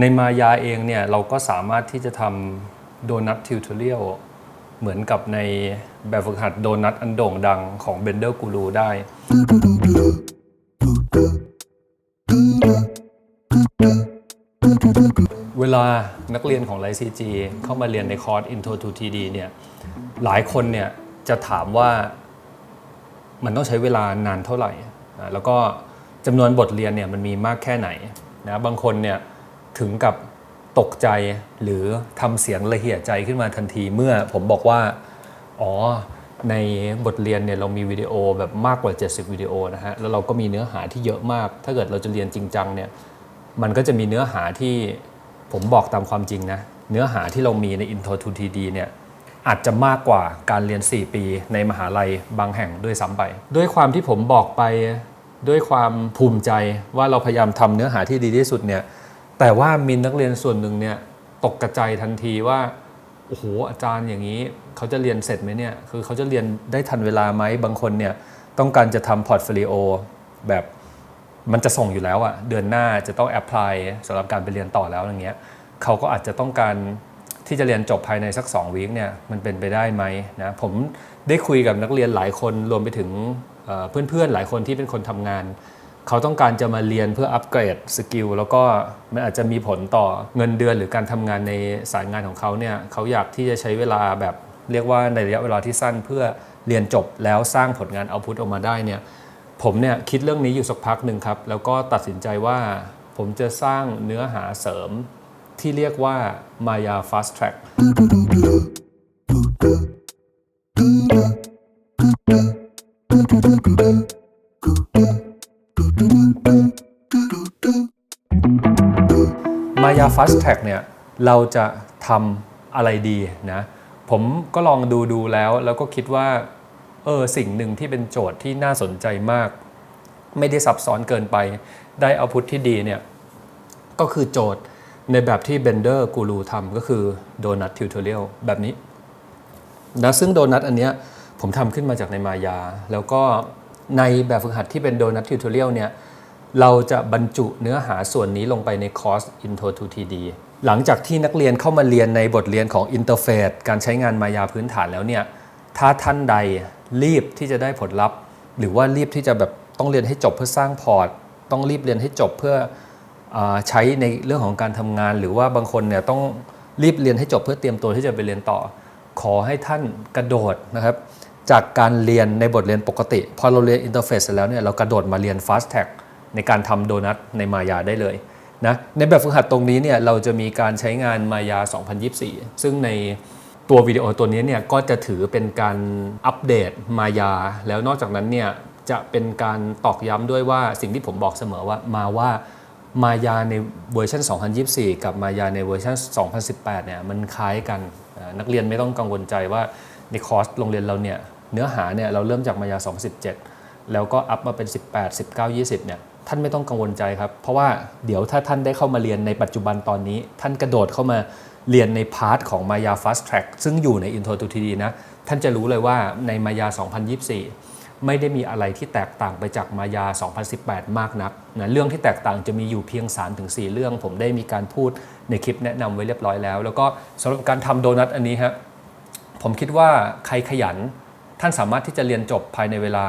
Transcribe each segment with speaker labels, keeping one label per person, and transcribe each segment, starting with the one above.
Speaker 1: ในมายาเองเนี่ยเราก็สามารถที่จะทำโดนัททิวทอเรียลเหมือนกับในแบบฝึกหัดโดนัทอันโด่งดังของ Blender Guru ได้ เวลานักเรียนของไลซีจีเข้ามาเรียนในคอร์ส Intro to 3D เนี่ยหลายคนเนี่ยจะถามว่ามันต้องใช้เวลานานเท่าไหร่ แล้วก็จำนวนบทเรียนเนี่ยมันมีมากแค่ไหนนะบางคนเนี่ย ถึงกับตกใจหรือทำเสียงละเหี่ยใจขึ้นมาทันทีเมื่อผมบอกว่า อ๋อ ในบทเรียนเนี่ยเรามีวิดีโอแบบมากกว่า 70 วิดีโอนะฮะ แล้วเราก็มีเนื้อหาที่เยอะมาก ถ้าเกิดเราจะเรียนจริงจังเนี่ย มันก็จะมีเนื้อหาที่ผมบอกตามความจริงนะ เนื้อหาที่เรามีใน Intro to 3D เนี่ยอาจจะมากกว่าการเรียน 4 ปีในมหาลัยบางแห่งด้วยซ้ำไป ด้วยความที่ผมบอกไปด้วยความภูมิใจว่าเราพยายามทำเนื้อหาที่ดีที่สุดเนี่ย แต่ว่ามีนักเรียนส่วนหนึ่งเนี่ยตกกระจายทันทีว่าโอ้โหอาจารย์อย่างนี้เขาจะเรียนเสร็จไหมเนี่ยคือเขาจะเรียนได้ทันเวลาไหมบางคนเนี่ยต้องการจะทำพอร์ตโฟลิโอแบบมันจะส่งอยู่แล้วอะเดือนหน้าจะต้องแอพพลายสำหรับการไปเรียนต่อแล้วอย่างเงี้ยเขาก็อาจจะต้องการที่จะเรียนจบภายในสัก2วีคเนี่ยมันเป็นไปได้ไหมนะผมได้คุยกับนักเรียนหลายคนรวมไปถึงเอ่อเพื่อนๆหลายคนที่เป็นคนทำงาน เขาต้องการจะมาเรียนเพื่ออัปเกรดสกิลแล้วก็มันอาจจะมีผลต่อเงินเดือนหรือการทำงานในสายงานของเขาเนี่ยเขาอยากที่จะใช้เวลาแบบเรียกว่าในระยะเวลาที่สั้นเพื่อเรียนจบแล้วสร้างผลงานเอาพุทออกมาได้เนี่ยผมเนี่ยคิดเรื่องนี้อยู่สักพักหนึ่งครับ แล้วก็ตัดสินใจว่าผมจะสร้างเนื้อหาเสริมที่เรียกว่า Maya Fast Track ายา Fast Track เนี่ยเราจะทำอะไรดีนะผมก็ลองดูดูแล้วแล้วก็คิดว่าเออสิ่งหนึ่งที่เป็นโจทย์ที่น่าสนใจมาก ไม่ได้ซับซ้อนเกินไป ได้เอาพุทที่ดีเนี่ยก็คือโจทย์ในแบบที่ Bender Guru ทำก็คือ Donut Tutorial แบบนี้นะซึ่งโดนัทอันเนี้ยผมทำขึ้นมาจากในมายา แล้วก็ในแบบฝึกหัดที่เป็นโดนัททิวทอเรียลเนี่ย เราจะบรรจุเนื้อหาส่วนนี้ลงไปในคอร์ส Intro to 3D หลังจากที่นักเรียนเข้ามาเรียนในบทเรียนของ Interface การใช้งานมายาพื้นฐานแล้วเนี่ย ถ้าท่านใดรีบที่จะได้ผลลัพธ์ หรือว่ารีบที่จะแบบต้องเรียนให้จบเพื่อสร้างพอร์ต ต้องรีบเรียนให้จบเพื่ออใช้ในเรื่องของการทำงาน หรือว่าบางคนเนี่ยต้องรีบเรียนให้จบเพื่อเตรียมตัวที่จะไปเรียนต่อ ขอให้ท่านกระโดดนะครับจากการเรียนในบทเรียนปกติ พอเราเรียนอินเทอร์เฟซเสร็จแล้วเนี่ยเรากระโดดมาเรียน Fast Tag ในการทำโดนัทในมายาได้เลยนะในแบบฝึกหัดตรงนี้เนี่ยเราจะมีการใช้งานมายา 2024 ซึ่งในตัววิดีโอตัวนี้เนี่ยก็จะถือเป็นการอัปเดตมายา แล้วนอกจากนั้นเนี่ยจะเป็นการตอกย้ำด้วยว่าสิ่งที่ผมบอกเสมอว่ามาว่ามายาในเวอร์ชัน 2024 กับมายาในเวอร์ชัน 2018 เนี่ยมันคล้ายกันนักเรียนไม่ต้องกังวลใจว่าในคอร์สโรงเรียนเราเนี่ยเนื้อหาเนี่ยเราเริ่มจากมายา 2017 แล้วก็อัพมาเป็น 18 19 20 เนี่ย ท่านไม่ต้องกังวลใจครับ เพราะว่าเดี๋ยวถ้าท่านได้เข้ามาเรียนในปัจจุบันตอนนี้ ท่านกระโดดเข้ามาเรียนในพาร์ทของมายา Fast Track ซึ่งอยู่ใน Intro to 3D นะ ท่านจะรู้เลยว่าในมายา 2024 ไม่ได้มีอะไรที่แตกต่างไปจากมายา 2018 มากนักนะเรื่องที่แตกต่างจะมีอยู่เพียง 3-4 เรื่อง ผมได้มีการพูดในคลิปแนะนำไว้เรียบร้อยแล้ว แล้วก็สำหรับการทำโดนัทอันนี้ฮะผมคิดว่าใครขยัน ท่านสามารถที่จะเรียนจบภายในเวลา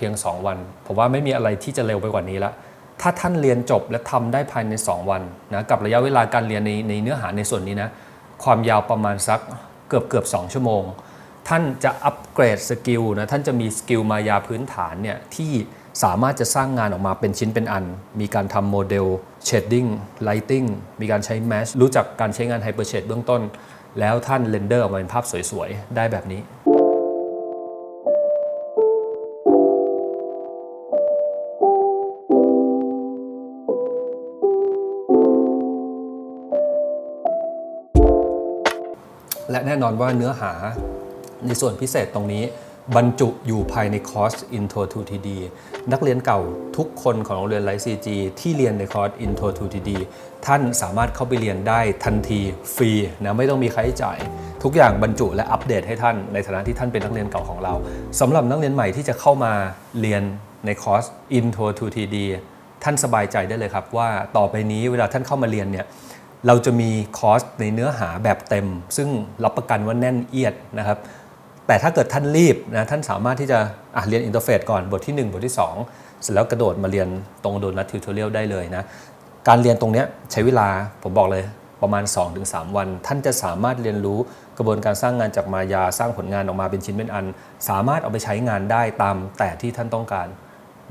Speaker 1: พียง 2 วัน ผมว่าไม่มีอะไรที่จะเร็วไปกว่านี้ละถ้าท่านเรียนจบและทำได้ภายใน 2 วันนะกับระยะเวลาการเรียนในในเนื้อหาในส่วนนี้นะความยาวประมาณสักเกือบเกือบ2ชั่วโมง ท่านจะอัปเกรดสกิลนะท่านจะมีสกิลมายาพื้นฐานเนี่ยที่สามารถจะสร้างงานออกมาเป็นชิ้นเป็นอัน มีการทำโมเดลเชดดิ้งไลติงมีการใช้แมชรู้จักการใช้งานไฮเปอร์เชดเบื้องต้น แล้วท่านเรนเดอร์ออกมาเป็นภาพสวยๆ ได้แบบนี้ และแน่นอนว่าเนื้อหาในส่วนพิเศษตรงนี้บรรจุอยู่ภายในคอร์ส Intro to 3D นักเรียนเก่าทุกคนของโรงเรียนไลซีจีที่เรียนในคอร์ส Intro to 3D ท่านสามารถเข้าไปเรียนได้ทันทีฟรีนะไม่ต้องมีค่าใช้จ่าย ทุกอย่างบรรจุและอัปเดตให้ท่านในฐานะที่ท่านเป็นนักเรียนเก่าของเราสำหรับนักเรียนใหม่ที่จะเข้ามาเรียนในคอร์ส Intro to 3D ท่านสบายใจได้เลยครับว่าต่อไปนี้เวลาท่านเข้ามาเรียนเนี่ย เราจะมีคอร์สในเนื้อหาแบบเต็ม ซึ่งรับประกันว่าแน่นเอียดนะครับ แต่ถ้าเกิดท่านรีบนะท่านสามารถที่จะอะเรียนอินเทอร์เฟซก่อนบทที่ 1 บทที่ 2 เสร็จแล้วกระโดดมาเรียนตรงโดนัททิวทอเรียลได้เลยนะ การเรียนตรงเนี้ยใช้เวลาผมบอกเลยประมาณ 2-3 วัน ท่านจะสามารถเรียนรู้กระบวนการสร้างงานจากมายาสร้างผลงานออกมาเป็นชิ้นเป็นอัน สามารถเอาไปใช้งานได้ตามแต่ที่ท่านต้องการ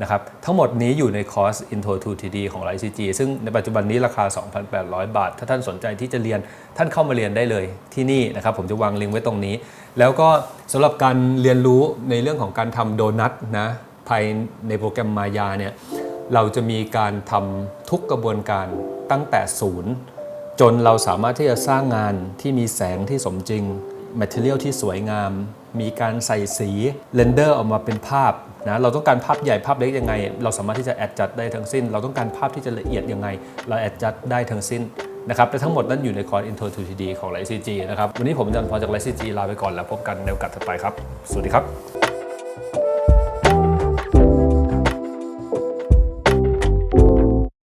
Speaker 1: นะครับทั้งหมดนี้อยู่ในคอร์ส Intro to TD ของ ICG ซึ่งในปัจจุบันนี้ราคา 2,800 บาท ถ้าท่านสนใจที่จะเรียนท่านเข้ามาเรียนได้เลยที่นี่นะครับผมจะวางลิงก์ไว้ตรงนี้ แล้วก็สำหรับการเรียนรู้ในเรื่องของการทำโดนัทนะภายในโปรแกรมมายาเนี่ยเราจะมีการทำทุกกระบวนการตั้งแต่ศูนย์ จนเราสามารถที่จะสร้างงานที่มีแสงที่สมจริง Material ที่สวยงาม มีการใส่สีเรนเดอร์ออกมาเป็นภาพ นะเราต้องการภาพใหญ่ภาพเล็กยังไง เราสามารถที่จะแอดจัดได้ทั้งสิ้น เราต้องการภาพที่จะละเอียดยังไง เราแอดจัดได้ทั้งสิ้นนะครับและทั้งหมดนั้นอยู่ในคอร์ส Intro to 3D ของไลซีจีนะครับวันนี้ผมจันทร์พรจากไลซีจีลาไปก่อนแล้วพบกันในโอกาสถัดไปครับ สวัสดีครับ